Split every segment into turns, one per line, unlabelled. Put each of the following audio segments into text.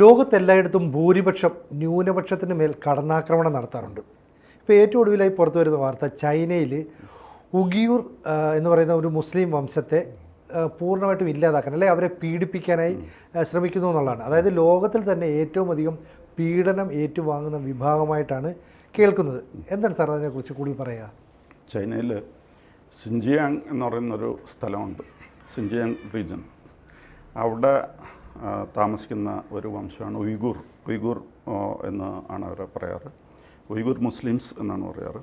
ലോകത്തെല്ലായിടത്തും ഭൂരിപക്ഷം ന്യൂനപക്ഷത്തിന് മേൽ കടന്നാക്രമണം നടത്താറുണ്ട്. ഇപ്പോൾ ഏറ്റവും ഒടുവിലായി പുറത്തു വരുന്ന വാർത്ത ചൈനയിൽ ഉഗിയൂർ എന്ന് പറയുന്ന ഒരു മുസ്ലിം വംശത്തെ പൂർണമായിട്ടും ഇല്ലാതാക്കാൻ അല്ലെ അവരെ പീഡിപ്പിക്കാനായി ശ്രമിക്കുന്നു എന്നുള്ളതാണ്. അതായത് ലോകത്തിൽ തന്നെ ഏറ്റവും അധികം പീഡനം ഏറ്റുവാങ്ങുന്ന വിഭാഗമായിട്ടാണ് കേൾക്കുന്നത്. എന്താണ് സാർ അതിനെക്കുറിച്ച് കൂടുതൽ പറയുക
ചൈനയിൽ സിൻജിയാങ് എന്ന് പറയുന്നൊരു സ്ഥലമുണ്ട് സിൻജിയാങ് റീജൻ. അവിടെ താമസിക്കുന്ന ഒരു വംശമാണ് ഉയ്ഗൂർ. ഉയ്ഗൂർ എന്ന് ആണ് അവരെ പറയാറ്. ഉയ്ഗൂർ മുസ്ലിംസ് എന്നാണ് പറയാറ്.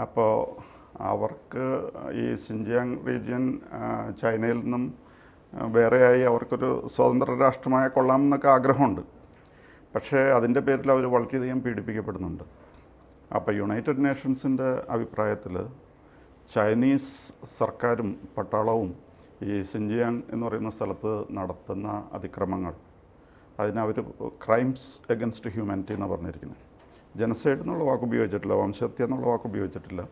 അപ്പോൾ അവർക്ക് ഈ സിൻജിയാങ് റീജിയൻ ചൈനയിൽ നിന്നും വേറെയായി അവർക്കൊരു സ്വതന്ത്ര രാഷ്ട്രമായ കൊള്ളാം എന്നൊക്കെ ആഗ്രഹമുണ്ട്. പക്ഷേ അതിന്റെ പേരിൽ അവർ വളരെയധികം പീഡിപ്പിക്കപ്പെടുന്നുണ്ട്. അപ്പോൾ യുണൈറ്റഡ് നേഷൻസിന്റെ അഭിപ്രായത്തിൽ ചൈനീസ് സർക്കാരും പട്ടാളവും ഈ സിൻജിയാങ് എന്ന് പറയുന്ന സ്ഥലത്ത് നടത്തുന്ന അതിക്രമങ്ങൾ. അതിനവർ ക്രൈംസ് എഗൻസ്റ്റ് ഹ്യൂമാനിറ്റി എന്നാണ് പറഞ്ഞിരിക്കുന്നത് ജനസൈഡ് എന്നുള്ള വാക്ക് ഉപയോഗിച്ചിട്ടില്ല വംശഹത്യ എന്നുള്ള വാക്ക് ഉപയോഗിച്ചിട്ടില്ല.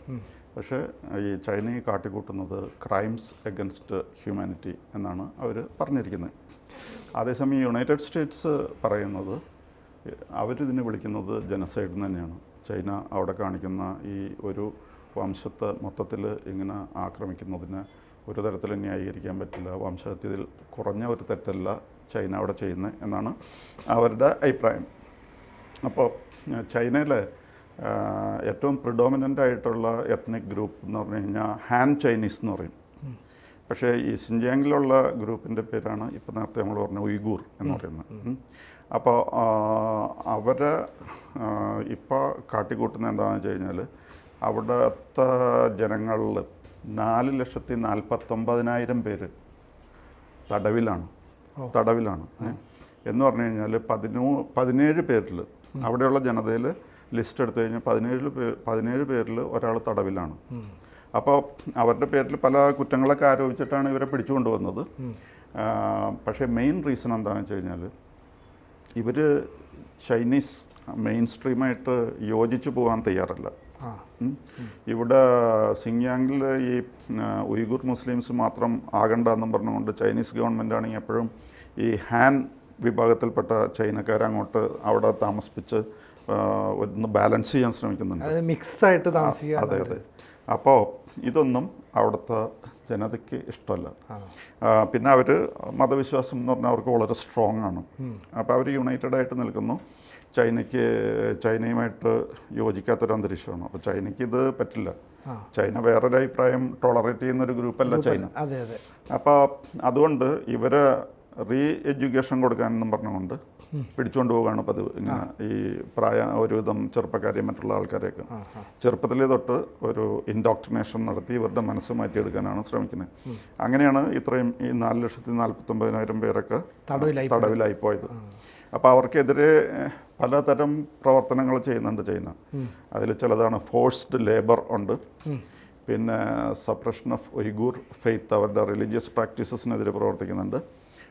പക്ഷേ ഈ ചൈനയെ കാട്ടിക്കൂട്ടുന്നത് ക്രൈംസ് എഗൻസ്റ്റ് ഹ്യൂമാനിറ്റി എന്നാണ് അവർ പറഞ്ഞിരിക്കുന്നത് അതേസമയം യുണൈറ്റഡ് സ്റ്റേറ്റ്സ് പറയുന്നത് അവരിതിനെ വിളിക്കുന്നത് ജനസൈഡ് തന്നെയാണ്. ചൈന അവിടെ കാണിക്കുന്ന ഈ ഒരു വംശത്തെ മൊത്തത്തിൽ ഇങ്ങനെ ആക്രമിക്കുന്നതിന് ഒരു തരത്തിലും ന്യായീകരിക്കാൻ പറ്റില്ല. വംശഹത്യയിൽ കുറഞ്ഞ ഒരു തെറ്റല്ല ചൈന അവിടെ ചെയ്യുന്നത് എന്നാണ് അവരുടെ അഭിപ്രായം. അപ്പോൾ ചൈനയിലെ ഏറ്റവും പ്രിഡോമിനന്റ് ആയിട്ടുള്ള എത്നിക് ഗ്രൂപ്പ് എന്ന് പറഞ്ഞു കഴിഞ്ഞാൽ ഹാൻ ചൈനീസ് എന്ന് പറയും. പക്ഷേ ഈ സിൻജിയാങ്ങിലുള്ള ഗ്രൂപ്പിന്റെ പേരാണ് ഇപ്പോൾ നേരത്തെ നമ്മൾ പറഞ്ഞ ഉയ്ഗൂർ എന്ന് പറയുന്നത്. അപ്പോൾ അവരെ ഇപ്പോൾ കാട്ടിക്കൂട്ടുന്ന എന്താണെന്ന് വെച്ച് കഴിഞ്ഞാൽ അവിടുത്തെ ജനങ്ങളിൽ നാല് ലക്ഷത്തി നാൽപ്പത്തൊമ്പതിനായിരം പേര് തടവിലാണ്. തടവിലാണ്. എന്ന് പറഞ്ഞു കഴിഞ്ഞാൽ പതിനൂ പതിനേഴ് പേരിൽ അവിടെയുള്ള ജനതയിൽ ലിസ്റ്റ് എടുത്തു കഴിഞ്ഞാൽ പതിനേഴ് പേർ പതിനേഴ് പേരിൽ ഒരാൾ തടവിലാണ്. അപ്പോൾ അവരുടെ പേരിൽ പല കുറ്റങ്ങളൊക്കെ ആരോപിച്ചിട്ടാണ് ഇവരെ പിടിച്ചുകൊണ്ടുവന്നത് പക്ഷേ മെയിൻ റീസൺ എന്താണെന്ന് വെച്ച് കഴിഞ്ഞാൽ ഇവർ ചൈനീസ് മെയിൻ സ്ട്രീമായിട്ട് യോജിച്ചു പോകാൻ തയ്യാറല്ല. ഇവിടെ സിങ്യാങ്ങിൽ ഈ ഉയ്ഗുർ മുസ്ലിംസ് മാത്രം ആകണ്ട എന്നും പറഞ്ഞുകൊണ്ട് ചൈനീസ് ഗവൺമെന്റ് ആണെങ്കിൽ എപ്പോഴും ഈ ഹാൻ വിഭാഗത്തിൽപ്പെട്ട ചൈനക്കാർ അങ്ങോട്ട് അവിടെ താമസിപ്പിച്ച് ഒന്ന് ബാലൻസ് ചെയ്യാൻ ശ്രമിക്കുന്നുണ്ട്.
മിക്സ് ആയിട്ട് താമസിക്കുക
അതെ അതെ. അപ്പോൾ ഇതൊന്നും അവിടുത്തെ ജനതയ്ക്ക് ഇഷ്ടമല്ല. പിന്നെ അവർ മതവിശ്വാസം എന്ന് പറഞ്ഞാൽ അവർക്ക് വളരെ സ്ട്രോങ് ആണ്. അപ്പോൾ അവർ യുണൈറ്റഡ് ആയിട്ട് നിൽക്കുന്നു. ചൈനയ്ക്ക് ചൈനയുമായിട്ട് യോജിക്കാത്തൊരു അന്തരീക്ഷമാണ്. അപ്പോൾ ചൈനയ്ക്ക് ഇത് പറ്റില്ല. ചൈന വേറൊരു അഭിപ്രായം ടോളറേറ്റ് ചെയ്യുന്ന ഒരു ഗ്രൂപ്പല്ല. ചൈന. അപ്പോൾ അതുകൊണ്ട് ഇവരെ റീ എഡ്യൂക്കേഷൻ കൊടുക്കാനെന്നും പറഞ്ഞുകൊണ്ട് പിടിച്ചുകൊണ്ട് പോവുകയാണ് പതിവ്. ഇങ്ങനെ ഈ പ്രായ ഒരുവിധം ചെറുപ്പക്കാരെയും മറ്റുള്ള ആൾക്കാരെയൊക്കെ. ചെറുപ്പത്തിലേ തൊട്ട് ഒരു ഇൻഡോക്ട്രിനേഷൻ നടത്തി ഇവരുടെ മനസ്സ് മാറ്റിയെടുക്കാനാണ് ശ്രമിക്കുന്നത് അങ്ങനെയാണ് ഇത്രയും ഈ നാല് ലക്ഷത്തി നാൽപ്പത്തൊമ്പതിനായിരം പേരൊക്കെ
തടവിലായി
പോയത്. അപ്പോൾ അവർക്കെതിരെ പലതരം പ്രവർത്തനങ്ങൾ ചെയ്യുന്നുണ്ട് ചൈന. അതിൽ ചിലതാണ് ഫോഴ്സ്ഡ് ലേബർ ഉണ്ട്. പിന്നെ സപ്രഷൻ ഓഫ് ഉയ്ഗൂർ ഫെയ്ത്ത് അവരുടെ റിലീജിയസ് പ്രാക്ടീസസിനെതിരെ പ്രവർത്തിക്കുന്നുണ്ട്.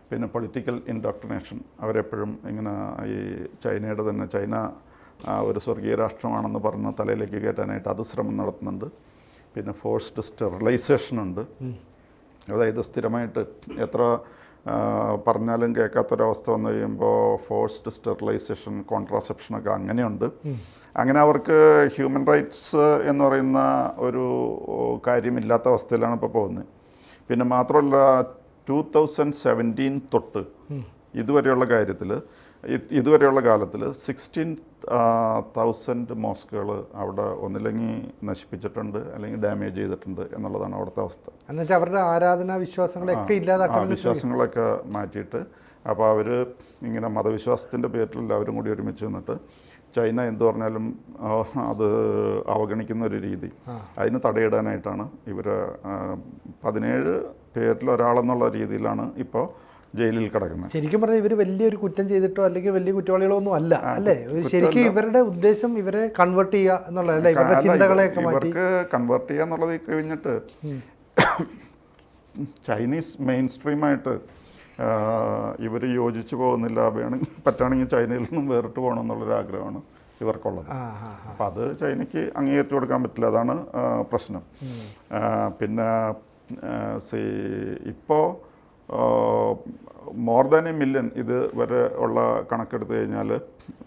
പിന്നെ പൊളിറ്റിക്കൽ ഇൻഡോക്ട്രിനേഷൻ അവരെപ്പോഴും ഇങ്ങനെ ഈ ചൈനയുടെ തന്നെ ചൈന ഒരു സ്വർഗീയ രാഷ്ട്രമാണെന്ന് പറഞ്ഞ് തലയിലേക്ക് കയറ്റാനായിട്ട് അത് ശ്രമം നടത്തുന്നുണ്ട്. പിന്നെ ഫോഴ്സ്ഡ് സ്റ്റെറിലൈസേഷൻ ഉണ്ട്. അതായത് സ്ഥിരമായിട്ട് എത്ര പറഞ്ഞാലും കേൾക്കാത്തൊരവസ്ഥ വന്നു കഴിയുമ്പോൾ ഫോഴ്സ്ഡ് സ്റ്റെറിലൈസേഷൻ കോൺട്രാസെപ്ഷനൊക്കെ അങ്ങനെയുണ്ട്. അങ്ങനെ അവർക്ക് ഹ്യൂമൻ റൈറ്റ്സ് എന്ന് പറയുന്ന ഒരു കാര്യമില്ലാത്ത അവസ്ഥയിലാണ് ഇപ്പോൾ പോകുന്നത്. പിന്നെ മാത്രമല്ല ടു തൗസൻഡ് സെവന്റീൻ തൊട്ട് ഇതുവരെയുള്ള കാര്യത്തിൽ ഇതുവരെയുള്ള കാലത്തിൽ സിക്സ്റ്റീൻ തൗസൻഡ് മോസ്കുകൾ അവിടെ ഒന്നില്ലെങ്കിൽ നശിപ്പിച്ചിട്ടുണ്ട് അല്ലെങ്കിൽ ഡാമേജ് ചെയ്തിട്ടുണ്ട് എന്നുള്ളതാണ് അവിടുത്തെ അവസ്ഥ.
എന്നുവെച്ചാൽ അവരുടെ ആരാധനാ വിശ്വാസങ്ങളൊക്കെ ഇല്ലാതാക്കാൻ
വിശ്വാസങ്ങളൊക്കെ മാറ്റിയിട്ട് അപ്പോൾ അവർ ഇങ്ങനെ മതവിശ്വാസത്തിന്റെ പേരിൽ എല്ലാവരും കൂടി ഒരുമിച്ച് നിന്നിട്ട് ചൈന എന്തു പറഞ്ഞാലും അത് അവഗണിക്കുന്ന ഒരു രീതി. അതിന് തടയിടാനായിട്ടാണ് ഇവർ പതിനേഴ് പേരിൽ ഒരാളെന്നുള്ള രീതിയിലാണ് ഇപ്പോൾ ജയിലിൽ കിടക്കുന്നത്
ശരിക്കും പറഞ്ഞാൽ ഇവർ വലിയൊരു കുറ്റം ചെയ്തിട്ടോ അല്ലെങ്കിൽ വലിയ കുറ്റവാളികളോ ഒന്നും അല്ല? അല്ലേ. ശരിക്കും ഇവരുടെ ഉദ്ദേശം ഇവരെ കൺവേർട്ട് ചെയ്യുക എന്നുള്ളതല്ല? ഇവരുടെ ചിന്തകളെയൊക്കെ
ഇവർക്ക് കൺവേർട്ട് ചെയ്യുക എന്നുള്ളത് കഴിഞ്ഞിട്ട് ചൈനീസ് മെയിൻ സ്ട്രീമായിട്ട് ഇവർ യോജിച്ചു പോകുന്നില്ല. വേണമെങ്കിൽ പറ്റുകയാണെങ്കിൽ ചൈനയിൽ നിന്നും വേറിട്ട് പോകണം എന്നുള്ളൊരു ആഗ്രഹമാണ് ഇവർക്കുള്ളത്. അപ്പം അത് ചൈനയ്ക്ക് അംഗീകരിച്ചു കൊടുക്കാൻ പറ്റില്ല. അതാണ് പ്രശ്നം. പിന്നെ സി ഇപ്പോൾ മോർ ദാൻ എ മില്യൺ ഇത് വരെ ഉള്ള കണക്കെടുത്ത് കഴിഞ്ഞാൽ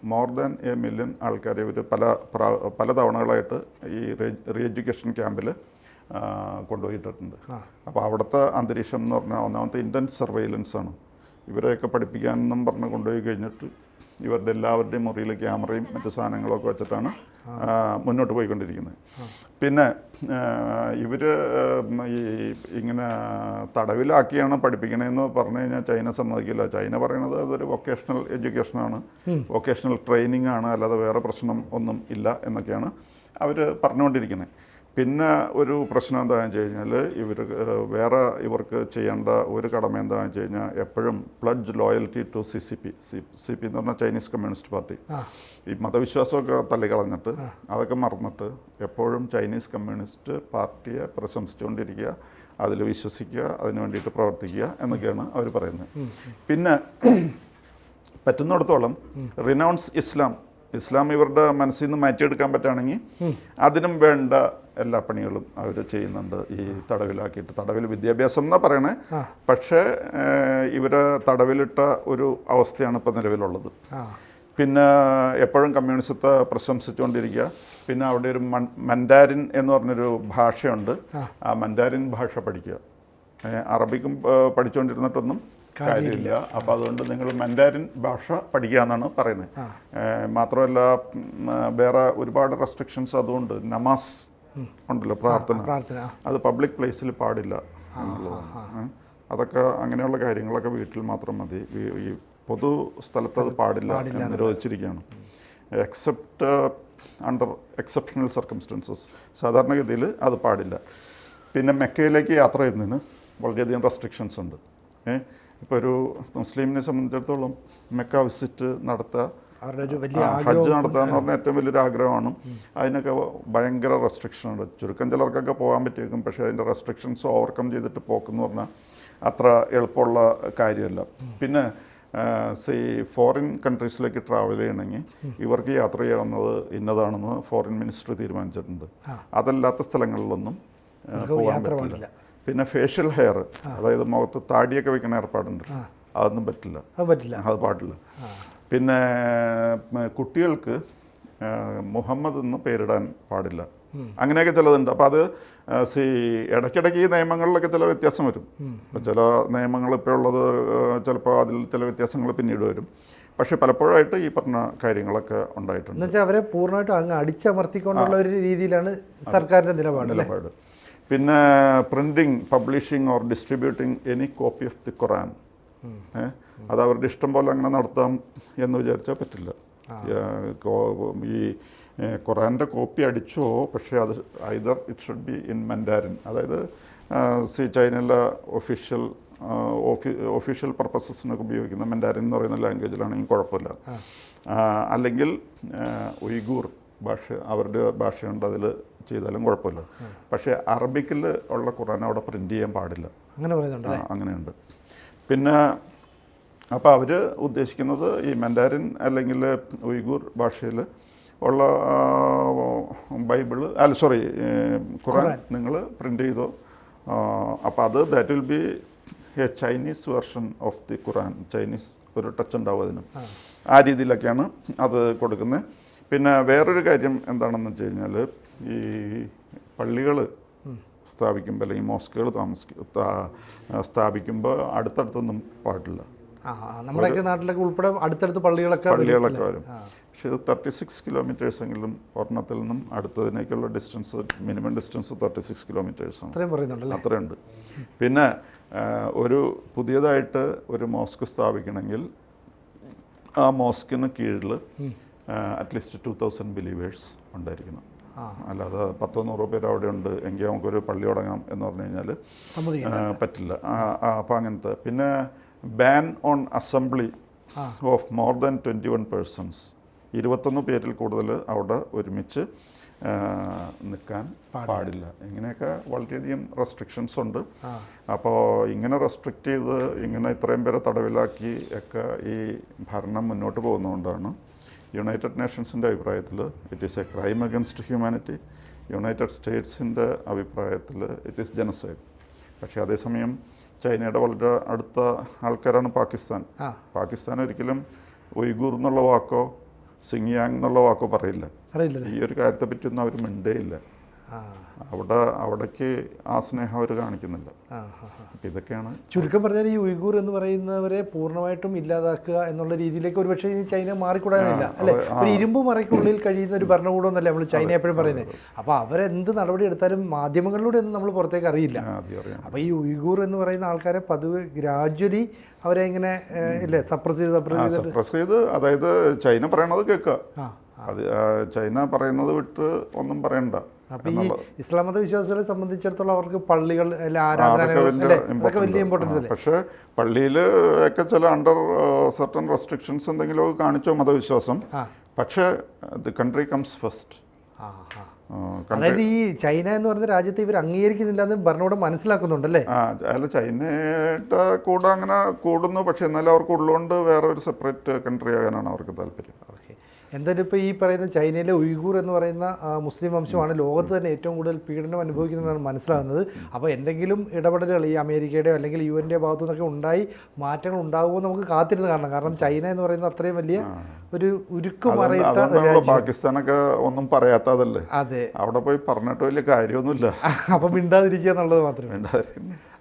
മോർ ദാൻ എ മില്യൺ ആൾക്കാരെ ഇവർ പല പ്രാ- പല തവണകളായിട്ട് ഈ റീ എഡ്യൂക്കേഷൻ ക്യാമ്പിൽ കൊണ്ടുപോയിട്ടുണ്ട് അപ്പോൾ അവിടുത്തെ അന്തരീക്ഷം എന്ന് പറഞ്ഞാൽ ഒന്നാമത്തെ ഇന്റൻസ് സർവൈലൻസ് ആണ്. ഇവരെയൊക്കെ പഠിപ്പിക്കാനെന്നും പറഞ്ഞ് കൊണ്ടുപോയി കഴിഞ്ഞിട്ട് ഇവരുടെ എല്ലാവരുടെയും മുറിയിൽ ക്യാമറയും മറ്റു സാധനങ്ങളൊക്കെ വെച്ചിട്ടാണ് മുന്നോട്ട് പോയിക്കൊണ്ടിരിക്കുന്നത്. പിന്നെ ഇവർ ഈ ഇങ്ങനെ തടവിലാക്കിയാണ് പഠിപ്പിക്കണതെന്ന് പറഞ്ഞു കഴിഞ്ഞാൽ ചൈന സമ്മതിക്കില്ല. ചൈന പറയണത് അതൊരു വൊക്കേഷണൽ എഡ്യൂക്കേഷനാണ് വൊക്കേഷണൽ ട്രെയിനിങ് ആണ്. അല്ലാതെ വേറെ പ്രശ്നം ഒന്നും ഇല്ല എന്നൊക്കെയാണ് അവർ പറഞ്ഞുകൊണ്ടിരിക്കുന്നത്. പിന്നെ ഒരു പ്രശ്നം എന്താണെന്ന് വെച്ച് കഴിഞ്ഞാൽ ഇവർ വേറെ ഇവർക്ക് ചെയ്യേണ്ട ഒരു കടമ എന്താണെന്ന് വെച്ച് കഴിഞ്ഞാൽ എപ്പോഴും pledge loyalty to C C P C C P എന്ന് പറഞ്ഞാൽ ചൈനീസ് കമ്മ്യൂണിസ്റ്റ് പാർട്ടി ഈ മതവിശ്വാസമൊക്കെ തള്ളിക്കളഞ്ഞിട്ട് അതൊക്കെ മറന്നിട്ട് എപ്പോഴും ചൈനീസ് കമ്മ്യൂണിസ്റ്റ് പാർട്ടിയെ പ്രശംസിച്ചുകൊണ്ടിരിക്കുക അതിൽ വിശ്വസിക്കുക അതിന് വേണ്ടിയിട്ട് പ്രവർത്തിക്കുക എന്നൊക്കെയാണ് അവർ പറയുന്നത്. പിന്നെ പറ്റുന്നിടത്തോളം റിനൗൺസ് ഇസ്ലാം ഇസ്ലാം ഇവരുടെ മനസ്സിൽ നിന്ന് മാറ്റിയെടുക്കാൻ പറ്റുകയാണെങ്കിൽ അതിനും വേണ്ട എല്ലാ പണികളും അവർ ചെയ്യുന്നുണ്ട് ഈ തടവിലാക്കിയിട്ട്. തടവിൽ വിദ്യാഭ്യാസം എന്നാണ് പറയണേ. പക്ഷേ ഇവരെ തടവിലിട്ട ഒരു അവസ്ഥയാണ് ഇപ്പോൾ നിലവിലുള്ളത്. പിന്നെ എപ്പോഴും കമ്മ്യൂണിസത്തെ പ്രശംസിച്ചുകൊണ്ടിരിക്കുക. പിന്നെ അവിടെ ഒരു മൻഡാരിൻ എന്ന് പറഞ്ഞൊരു ഭാഷയുണ്ട്. ആ. മൻഡാരിൻ ഭാഷ പഠിക്കുക. അറബിക്കും പഠിച്ചുകൊണ്ടിരുന്നിട്ടൊന്നും കാര്യമില്ല. അപ്പോൾ അതുകൊണ്ട് നിങ്ങൾ മൻഡാരിൻ ഭാഷ പഠിക്കുക എന്നാണ് പറയുന്നത്. മാത്രമല്ല വേറെ ഒരുപാട് റെസ്ട്രിക്ഷൻസ് അതുകൊണ്ട് നമാസ് ഉണ്ടല്ലോ പ്രാർത്ഥന. അത് പബ്ലിക് പ്ലേസിൽ പാടില്ല എന്നുള്ളതാണ്? അതൊക്കെ അങ്ങനെയുള്ള കാര്യങ്ങളൊക്കെ വീട്ടിൽ മാത്രം മതി. ഈ- പൊതു സ്ഥലത്ത് അത് പാടില്ല എന്ന് നിരോധിച്ചിരിക്കുകയാണ്. എക്സെപ്റ്റ് അണ്ടർ എക്സെപ്ഷണൽ സർക്കംസ്റ്റൻസസ് സാധാരണഗതിയിൽ അത് പാടില്ല. പിന്നെ മെക്കയിലേക്ക് യാത്ര ചെയ്യുന്നതിന് വളരെയധികം റെസ്ട്രിക്ഷൻസ് ഉണ്ട്. ഏ ഇപ്പോൾ ഒരു മുസ്ലിമിനെ സംബന്ധിച്ചിടത്തോളം മെക്ക വിസിറ്റ് നടത്തുക ഹജ്ജ് നടത്തുക എന്ന് പറഞ്ഞാൽ ഏറ്റവും വലിയൊരു ആഗ്രഹമാണ്. അതിനൊക്കെ ഭയങ്കര റെസ്ട്രിക്ഷൻ ഉണ്ട്. ചുരുക്കം ചിലർക്കൊക്കെ പോകാൻ പറ്റിയേക്കും പക്ഷേ അതിന്റെ റെസ്ട്രിക്ഷൻസ് ഓവർകം ചെയ്തിട്ട് പോക്കെന്ന് പറഞ്ഞാൽ അത്ര എളുപ്പമുള്ള കാര്യമല്ല. പിന്നെ സി ഫോറിൻ കൺട്രീസിലേക്ക് ട്രാവൽ ചെയ്യണമെങ്കിൽ ഇവർക്ക് യാത്ര ചെയ്യാവുന്നത് ഇന്നതാണെന്ന് ഫോറിൻ മിനിസ്റ്റർ തീരുമാനിച്ചിട്ടുണ്ട്. അതല്ലാത്ത സ്ഥലങ്ങളിലൊന്നും പോകാൻ പറ്റില്ല. പിന്നെ ഫേഷ്യൽ ഹെയർ അതായത് മുഖത്ത് താടിയൊക്കെ വെക്കുന്ന ഏർപ്പാടുണ്ട്. അതൊന്നും പറ്റില്ല.
അത് പറ്റില്ല.
അത് പാടില്ല. പിന്നെ കുട്ടികൾക്ക് മുഹമ്മദ് എന്ന് പേരിടാൻ പാടില്ല. അങ്ങനെയൊക്കെ ചിലതുണ്ട്. അപ്പോൾ അത് സി ഇടയ്ക്കിടയ്ക്ക് ഈ നിയമങ്ങളിലൊക്കെ ചില വ്യത്യാസം വരും. ചില നിയമങ്ങൾ ഇപ്പോൾ ഉള്ളത് ചിലപ്പോൾ അതിൽ ചില വ്യത്യാസങ്ങൾ പിന്നീട് വരും. പക്ഷേ പലപ്പോഴായിട്ട് ഈ പറഞ്ഞ കാര്യങ്ങളൊക്കെ ഉണ്ടായിട്ടുണ്ട്.
എന്ന് വെച്ചാൽ അവരെ പൂർണമായിട്ടും അങ്ങ് അടിച്ചമർത്തിക്കൊണ്ടുള്ള ഒരു രീതിയിലാണ് സർക്കാരിന്റെ നിലപാട്
നിലപാട്. പിന്നെ printing publishing or distributing any copy of the Quran? അത് അവരുടെ ഇഷ്ടം പോലെ അങ്ങനെ നടത്താം എന്ന് വിചാരിച്ചാൽ പറ്റില്ല. ഈ ഖുറാന്റെ കോപ്പി അടിച്ചോ പക്ഷേ അത് either it should be in Mandarin അതായത് സി ചൈനയിലെ ഒഫീഷ്യൽ ഒഫീഷ്യൽ പർപ്പസസിനൊക്കെ ഉപയോഗിക്കുന്ന മൻഡാരിൻ എന്ന് പറയുന്ന ലാംഗ്വേജിലാണെങ്കിൽ കുഴപ്പമില്ല. അല്ലെങ്കിൽ ഉയ്ഗൂർ ഭാഷ അവരുടെ ഭാഷയുണ്ട് അതിൽ ചെയ്താലും കുഴപ്പമില്ല. പക്ഷേ അറബിക്കിൽ ഉള്ള ഖുറാൻ അവിടെ പ്രിന്റ് ചെയ്യാൻ പാടില്ല.
അങ്ങനെ പറയുന്നുണ്ട്
അങ്ങനെയുണ്ട്. പിന്നെ അപ്പോൾ അവർ ഉദ്ദേശിക്കുന്നത് ഈ മെൻഡാരിൻ അല്ലെങ്കിൽ ഉയ്ഗൂർ ഭാഷയിൽ ഉള്ള ബൈബിൾ അല്ല സോറി ഖുറാൻ നിങ്ങൾ പ്രിന്റ് ചെയ്തോ അപ്പോൾ അത് that will be a Chinese version of the Quran Chinese ഒരു ടച്ച് ഉണ്ടാവും അതിനും. ആ രീതിയിലൊക്കെയാണ് അത് കൊടുക്കുന്നത്. പിന്നെ വേറൊരു കാര്യം എന്താണെന്ന് വെച്ച് കഴിഞ്ഞാൽ ഈ പള്ളികൾ സ്ഥാപിക്കുമ്പോൾ അല്ലെങ്കിൽ മോസ്കുകൾ താമസിക്കും സ്ഥാപിക്കുമ്പോൾ അടുത്തടുത്തൊന്നും പാടില്ല.
നമ്മുടെയൊക്കെ നാട്ടിലൊക്കെ ഉൾപ്പെടെ അടുത്തടുത്ത് പള്ളികളൊക്കെ വരും.
പള്ളികളൊക്കെ വരും. പക്ഷേ ഇത് തേർട്ടി സിക്സ് കിലോമീറ്റേഴ്സ് എങ്കിലും ഒരെണ്ണത്തിൽ നിന്നും അടുത്തതിനേക്കുള്ള distance minimum distance thirty six കിലോമീറ്റേഴ്സാണ് അത്രയുണ്ട്. പിന്നെ ഒരു പുതിയതായിട്ട് ഒരു മോസ്ക് സ്ഥാപിക്കണമെങ്കിൽ ആ മോസ്കിന് കീഴിൽ അറ്റ്ലീസ്റ്റ് ടു തൗസൻഡ് ബിലീവേഴ്സ് ഉണ്ടായിരിക്കണം അല്ലാതെ പത്തോ നൂറോ പേര് അവിടെ ഉണ്ട്. എങ്കിൽ നമുക്കൊരു പള്ളി തുടങ്ങാം എന്ന് പറഞ്ഞു കഴിഞ്ഞാൽ പറ്റില്ല. അപ്പോൾ അങ്ങനത്തെ. പിന്നെ ban on assembly of more than twenty one persons ഇരുപത്തൊന്ന് പേരിൽ കൂടുതൽ അവിടെ ഒരുമിച്ച് നിൽക്കാൻ പാടില്ല. ഇങ്ങനെയൊക്കെ വളരെയധികം റെസ്ട്രിക്ഷൻസ് ഉണ്ട്. അപ്പോൾ ഇങ്ങനെ റെസ്ട്രിക്റ്റ് ചെയ്ത് ഇങ്ങനെ ഇത്രയും പേരെ തടവിലാക്കി ഒക്കെ ഈ ഭരണം മുന്നോട്ട് പോകുന്നതുകൊണ്ടാണ് യുണൈറ്റഡ് നേഷൻസിന്റെ അഭിപ്രായത്തിൽ it is a crime against humanity united സ്റ്റേറ്റ്സിന്റെ അഭിപ്രായത്തിൽ ഇറ്റ് ഈസ് ജനസൈഡ് പക്ഷേ അതേസമയം ചൈനയുടെ വളരെ അടുത്ത ആൾക്കാരാണ് പാകിസ്ഥാൻ. പാകിസ്ഥാൻ ഒരിക്കലും ഉയ്ഗൂർ എന്നുള്ള വാക്കോ സിങ്യാങ് എന്നുള്ള വാക്കോ പറയില്ല. ഈ ഒരു കാര്യത്തെ പറ്റിയൊന്നും അവർ മിണ്ടേയില്ല. അവിടെ അവിടേക്ക് ആ സ്നേഹം അവർ കാണിക്കുന്നില്ല. ഇതൊക്കെയാണ്
ചുരുക്കം പറഞ്ഞാൽ ഈ ഉയ്ഗൂർ എന്ന് പറയുന്നവരെ പൂർണമായിട്ടും ഇല്ലാതാക്കുക എന്നുള്ള രീതിയിലേക്ക് ഒരുപക്ഷെ പക്ഷേ ചൈന മാറിക്കൂടാനില്ല. അല്ലെ? ഒരു ഇരുമ്പ് മറയ്ക്കുള്ളിൽ കഴിയുന്ന ഒരു ഭരണകൂടം എന്നല്ല നമ്മൾ ചൈന എപ്പോഴും പറയുന്നത്. അപ്പോൾ അവരെന്ത് നടപടി എടുത്താലും മാധ്യമങ്ങളിലൂടെ ഒന്നും നമ്മൾ പുറത്തേക്ക് അറിയില്ല.
അപ്പൊ
അപ്പോൾ ഈ ഉയ്ഗൂർ എന്ന് പറയുന്ന ആൾക്കാരെ പതിവ് ഗ്രാജ്വലി അവരെ ഇങ്ങനെ ഇല്ലേ? സപ്രസ് ചെയ്ത് സപ്രസ്
ചെയ്ത് അതായത് ചൈന പറയണത് കേൾക്കുക. അത് ചൈന പറയുന്നത് വിട്ട് ഒന്നും പറയണ്ട.
അപ്പോൾ ഈ ഇസ്ലാം മത വിശ്വാസികളെ സംബന്ധിച്ചിടത്തോളം അവർക്ക് പള്ളികൾ
അതൊക്കെ വലിയ
ഇമ്പോർട്ടൻസ് അല്ലേ?
പക്ഷേ പള്ളിയിൽ ഒക്കെ ചില അണ്ടർ സർട്ടൺ റെസ്ട്രിക്ഷൻസ് എന്തെങ്കിലുമൊക്കെ കാണിച്ചോ മതവിശ്വാസം. പക്ഷേ ദി കൺട്രി കംസ് ഫസ്റ്റ്
അതായത് ഈ ചൈന എന്ന് പറയുന്ന രാജ്യത്തെ ഇവർ അംഗീകരിക്കുന്നില്ല എന്ന് ഭരണകൂടം മനസ്സിലാക്കുന്നുണ്ടല്ലേ
അല്ല? ചൈനയുടെ കൂടെ അങ്ങനെ കൂടുന്നു. പക്ഷെ എന്നാലും അവർക്ക് ഉള്ളുകൊണ്ട് വേറെ ഒരു സെപ്പറേറ്റ് കൺട്രി ആകാനാണ് അവർക്ക് താല്പര്യം.
എന്തായാലും ഇപ്പോൾ ഈ പറയുന്ന ചൈനയിലെ ഉയ്ഗൂർ എന്ന് പറയുന്ന മുസ്ലിം വംശമാണ് ലോകത്ത് തന്നെ ഏറ്റവും കൂടുതൽ പീഡനം അനുഭവിക്കുന്നതെന്നാണ് മനസ്സിലാകുന്നത്. അപ്പോൾ എന്തെങ്കിലും ഇടപെടലുകൾ ഈ അമേരിക്കയുടെയോ അല്ലെങ്കിൽ യു എന്റെ ഭാഗത്തു നിന്നൊക്കെ ഉണ്ടായി മാറ്റങ്ങൾ ഉണ്ടാകുമെന്ന് നമുക്ക് കാത്തിരുന്ന് കാണണം. കാരണം ചൈന എന്ന് പറയുന്നത് അത്രയും വലിയ ഒരു ഉരുക്ക് മറയിട്ട
പാകിസ്ഥാനൊക്കെ ഒന്നും പറയാത്തതല്ലേ?
അതെ.
അവിടെ പോയി പറഞ്ഞിട്ട് വലിയ കാര്യമൊന്നുമില്ല.
അപ്പം മിണ്ടാതിരിക്കുക എന്നുള്ളത് മാത്രമേ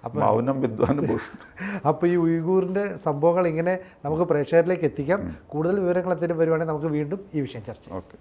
മൗനം വിദ്വാൻ ഭൂഷൺ
അപ്പോൾ ഈ ഉയ്ഗൂറിന്റെ സംഭവങ്ങൾ ഇങ്ങനെ നമുക്ക് പ്രേക്ഷകരിലേക്ക് എത്തിക്കാം. കൂടുതൽ വിവരങ്ങൾ എന്തെങ്കിലും വരുവാണെങ്കിൽ നമുക്ക് വീണ്ടും ഈ വിഷയം ചർച്ച ചെയ്യാം.
ഓക്കെ.